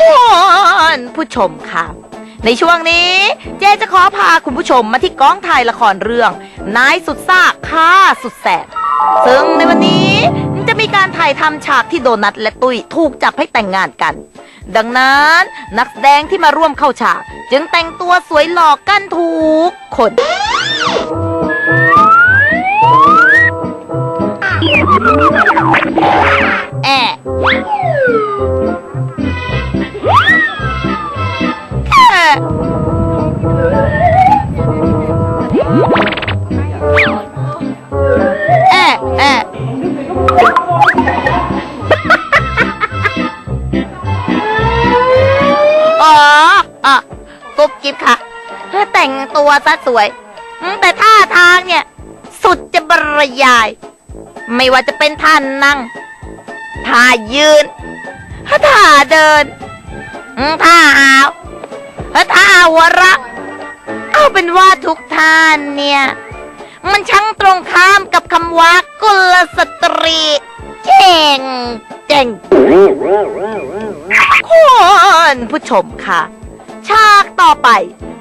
คุณผู้ชมค่ะ ในช่วงนี้ เจจะขอพาคุณผู้ชมมาที่กองถ่ายละครเรื่องนายสุดซ่าค่าสุดแสบซึ่งในวันนี้จะมีการถ่ายทำฉากที่โดนัทและตุ้ยถูกจับให้แต่งงานกัน ดังนั้นนักแสดงที่มาร่วมเข้าฉาก จึงแต่งตัวสวยหลอกันทุกคนแอะ กุ๊บกิ๊บค่ะเธอแต่งตัวซะสวยอืมแต่ท่าทางเนี่ย สุดจะบรรยาย ไม่ว่าจะเป็นท่านั่ง ท่ายืน ท่าเดินอืมท่าหาวท่าหัวเราะเอาเป็นว่าทุกท่านเนี่ย มันช่างตรงข้ามกับคำว่ากุลสตรีเจ๋งเจ๋งคุณผู้ชมค่ะ ฉากต่อไป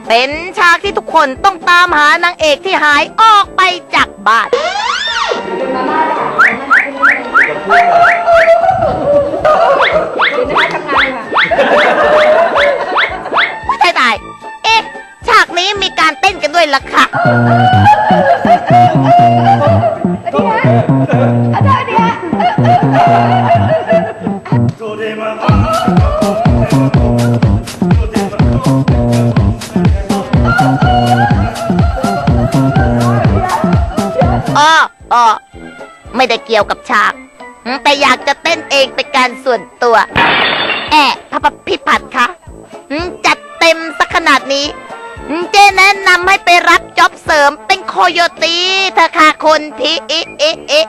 เป็นฉากที่ทุกคนต้องตามหานางเอกที่หายออกไปจากบ้าน ตายตายเอ๊ะ ฉากนี้มีการเต้นกันด้วยล่ะค่ะอ้อ อ้อไม่ได้เกี่ยวกับฉาก แต่อยากจะเต้นเองเป็นการส่วนตัว แอะพระพี่ผัดคะจัดเต็มสักขนาดนี้ เจ๊แนะนำให้ไปรับจ็อบเสริมเป็นโคโยตีเธอค่ะคนพี่เอะเอะเอะ